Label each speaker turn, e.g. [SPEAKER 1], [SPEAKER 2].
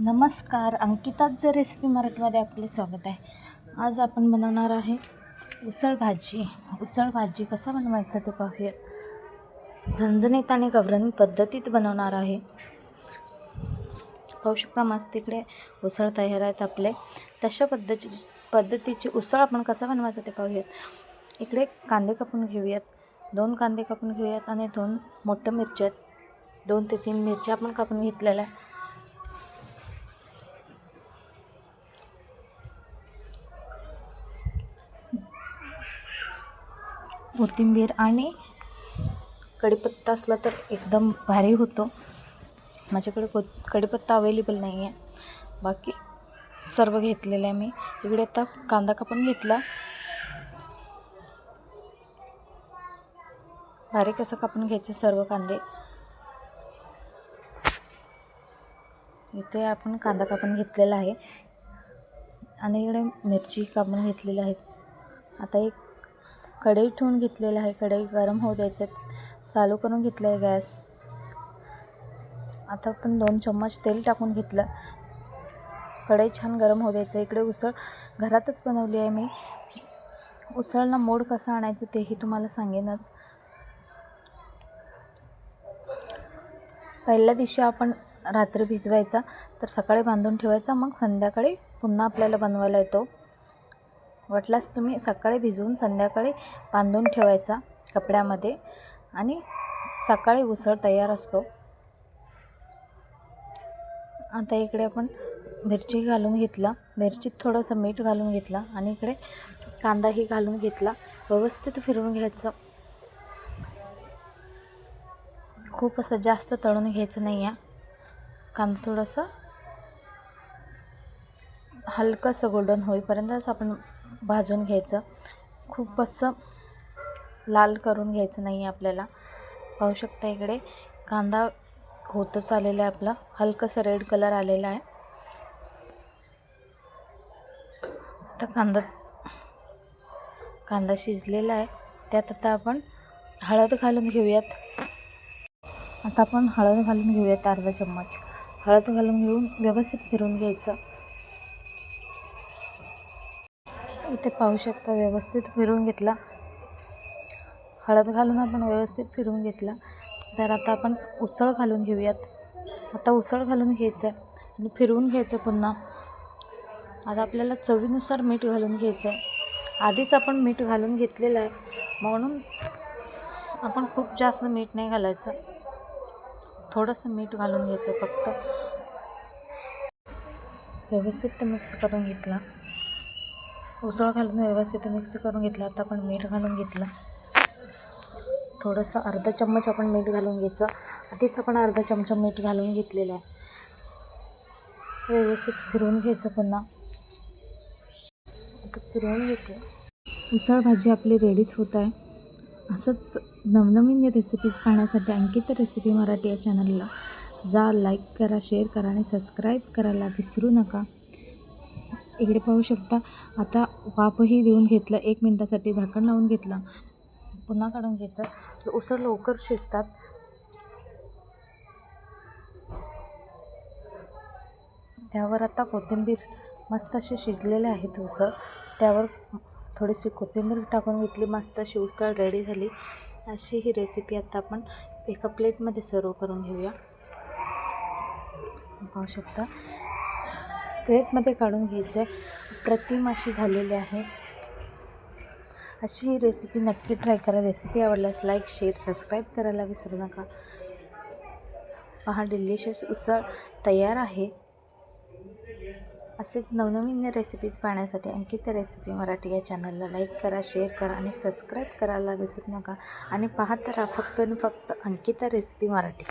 [SPEAKER 1] नमस्कार अंकिताच रेसिपी मराठीमध्ये आपले स्वागत आहे. आज आपण बनवणार आहे उसळ भाजी. उसळ भाजी कसं बनवायचं ते पाहूया झणझणीत आणि गवरणी पद्धतीत बनवणार आहे. पाहू शकता मस्त तिकडे उसळ तयार आहेत आपले. तशा पद्धती पद्धतीची उसळ आपण कसं बनवायचं ते पाहूयात. इकडे कांदे कापून घेऊयात. दोन कांदे कापून घेऊयात आणि दोन मोठ्या मिरच्या आहेत. दोन ते तीन मिरच्या आपण कापून घेतलेल्या आहे कोथिंबीर आणि कढीपत्ता असला तर एकदम भारी होतो. माझ्याकडे को कढीपत्ता अवेलेबल नाही आहे बाकी सर्व घेतलेलं आहे मी. इकडे आता कांदा कापून घेतला. बारीक असं कापून घ्यायचे सर्व कांदे. इथे आपण कांदा कापून घेतलेला आहे. आणि इकडे मिरची कापून घेतलेल्या आहेत. आता एक कढई ठेवून घेतलेलं आहे. कढई गरम होऊ द्यायचं. चालू करून घेतलं आहे गॅस. आता आपण दोन चम्मच तेल टाकून घेतलं. कढई छान गरम होऊ द्यायचं. इकडे उसळ घरातच बनवली आहे मी. उसळला मोड कसं आणायचं तेही तुम्हाला सांगेनच. पहिल्या दिवशी आपण रात्री भिजवायचा तर सकाळी बांधून ठेवायचा. मग संध्याकाळी पुन्हा आपल्याला बनवायला येतो. वाटल्यास तुम्ही सकाळी भिजवून संध्याकाळी बांधून ठेवायचा कपड्यामध्ये आणि सकाळी उसळ तयार असतो. आता इकडे आपण मिरची घालून घेतला. मिरचीत थोडंसं मीठ घालून घेतला आणि इकडे कांदाही घालून घेतला. व्यवस्थित फिरवून घ्यायचं. खूप असं जास्त तळून घ्यायचं नाही आहे कांदा थोडंसं हलकंसं गोल्डन होईपर्यंतच आपण भाजून घ्यायचं. खूप असं लाल करून घ्यायचं नाही आपल्याला. पाहू शकता इकडे कांदा होतच आलेला आहे आपला. हलकंसं रेड कलर आलेला आहे. आता कांदा कांदा शिजलेला आहे. त्यात आता आपण हळद घालून घेऊयात. आता आपण हळद घालून घेऊयात अर्धा चम्मच. हळद घालून घेऊन व्यवस्थित फिरून घ्यायचं. इथे पाहू शकता व्यवस्थित फिरवून घेतला. हळद घालून आपण व्यवस्थित फिरवून घेतला. तर आता आपण उसळ घालून घेऊयात. आता उसळ घालून घ्यायचं आहे आणि फिरवून घ्यायचं पुन्हा. आता आपल्याला चवीनुसार मीठ घालून घ्यायचं आहे आधीच आपण मीठ घालून घेतलेलं आहे. म्हणून आपण खूप जास्त मीठ नाही घालायचं. थोडंसं मीठ घालून घ्यायचं फक्त. व्यवस्थित मिक्स करून घेतला. उसळ घालून व्यवस्थित मिक्स करून घेतलं. आता आपण मीठ घालून घेतलं. थोडंसं अर्धा चम्मच आपण मीठ घालून घ्यायचं. आधीच आपण अर्धा चमचा मीठ घालून घेतलेलं आहे. व्यवस्थित फिरवून घ्यायचं पुन्हा. आता फिरवून घेतलं. उसळ भाजी आपली रेडीच होत आहे. असंच नवनवीन रेसिपीज पाहण्यासाठी अंकित रेसिपी मराठी या चॅनलला जा लाईक करा शेअर करा आणि सबस्क्राईब करायला विसरू नका. इकडे पाहू शकता. आता वाफही देऊन घेतलं. एक मिनटासाठी झाकण लावून घेतलं. पुन्हा काढून घ्यायचं. उसळ लवकर शिजतात. त्यावर आता कोथिंबीर मस्त असे शिजलेले आहेत उसळ. त्यावर थोडीशी कोथिंबीर टाकून घेतली. मस्त अशी उसळ रेडी झाली. अशी ही रेसिपी आता आपण एका प्लेटमध्ये सर्व करून घेऊया. पाहू शकता. प्लेटमध्ये काढून घ्यायचं आहे प्रतिम अशी झालेली आहे. अशी ही रेसिपी नक्की ट्राय करा. रेसिपी आवडल्यास लाईक शेअर सबस्क्राईब करायला विसरू नका. पहा डिलिशियस उसळ तयार आहे. असेच नवनवीन रेसिपीज पाहण्यासाठी अंकित रेसिपी मराठी या चॅनलला लाईक करा शेअर करा आणि सबस्क्राईब करायला विसरू नका. आणि पाहत राहा फक्त आणि फक्त अंकिता रेसिपी मराठी.